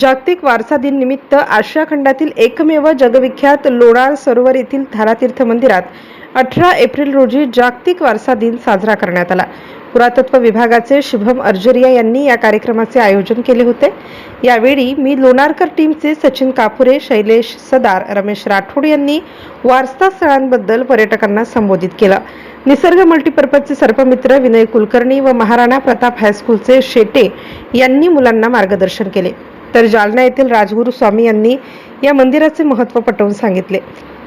जागतिक वारसा दिन निमित्त आशिया खंडातील एकमेव जगविख्यात लोणार सरोवर येथील धारातीर्थ मंदिरात अठरा एप्रिल रोजी जागतिक वारसा दिन साजरा करण्यात आला. पुरातत्व विभागाचे शुभम अर्जरिया यांनी या कार्यक्रमाचे आयोजन केले होते. यावेळी मी लोणारकर टीमचे सचिन कापुरे शैलेश सदार रमेश राठोड यांनी वारसा स्थळांबद्दल पर्यटकांना संबोधित केलं. निसर्ग मल्टीपर्पजचे सर्पमित्र विनय कुलकर्णी व महाराणा प्रताप हायस्कूलचे शेटे यांनी मुलांना मार्गदर्शन केले. तर जालना येथील राजगुरू स्वामी यांनी या मंदिराचे महत्त्व पटवून सांगितले.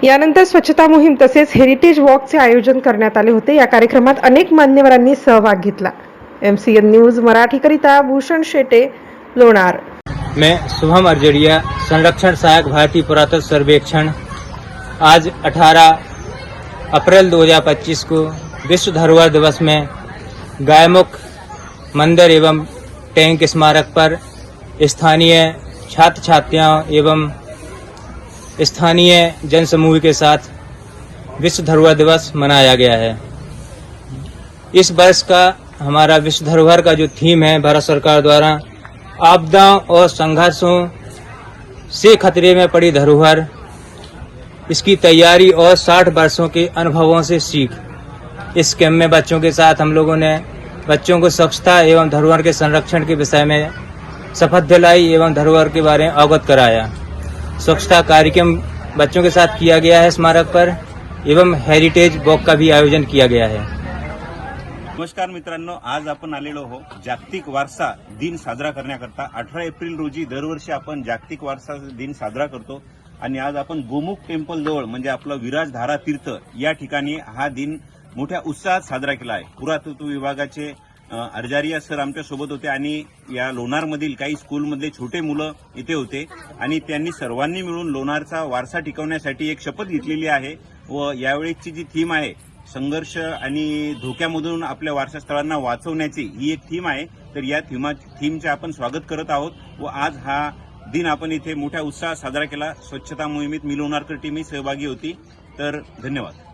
यानंतर स्वच्छता मोहीम तसेच हेरिटेज वॉकचे आयोजन करण्यात आले होते. या कार्यक्रमात अनेक मान्यवरांनी सहभाग घेतला. एम सी एन न्यूज मराठीकरिता भूषण शेटे लोणार. मैं शुभम अर्जड़िया संरक्षण सहायक भारतीय पुरातत्व सर्वेक्षण। आज 18 अप्रैल 2025 को विश्व धरोहर दिवस में गायमुख मंदिर एवं टैंक स्मारक पर स्थानीय छात्र छात्राओं एवं स्थानीय जनसमूह के साथ विश्व धरोहर दिवस मनाया गया है। इस वर्ष का हमारा विश्व धरोहर का जो थीम है, भारत सरकार द्वारा आपदाओं और संघर्षों से खतरे में पड़ी धरोहर, इसकी तैयारी और 60 वर्षों के अनुभवों से सीख। इस कैम्प में बच्चों के साथ हम लोगों ने बच्चों को स्वच्छता एवं धरोहर के संरक्षण के विषय में शपथ दिलाई एवं धरोहर के बारे में अवगत कराया। स्वच्छता कार्यक्रम बच्चों के साथ किया गया है स्मारक पर एवं हेरिटेज वॉक का भी आयोजन किया गया है। नमस्कार मित्रांनो आज आपण आलेलो हो जागतिक वारसा दिन साजरा करण्याकरता. अठरा एप्रिल रोजी दरवर्षी आपण जागतिक वारसा दिन साजरा करतो आणि आज आपण गोमुख टेम्पल जवळ म्हणजे आपलं विराजधारा तीर्थ या ठिकाणी हा दिन मोठ्या उत्साहात साजरा केला आहे. पुरातत्व विभागाचे अर्जारिया सर आमच्यासोबत होते आणि या लोणारमधील काही स्कूलमधले छोटे मुलं इथे होते. आणि त्यांनी सर्वांनी मिळून लोणारचा वारसा टिकवण्यासाठी एक शपथ घेतलेली आहे व यावेळेची जी थीम आहे संघर्ष आणि धोक्यामधून आपल्या वारसास्थळांना वाचवण्याची ही एक थीम आहे. तर या थीमा थीमचे आपण स्वागत करत आहोत व आज हा दिन आपण इथे मोठ्या उत्साहात साजरा केला. स्वच्छता मोहिमेत मी टीमही सहभागी होती. तर धन्यवाद.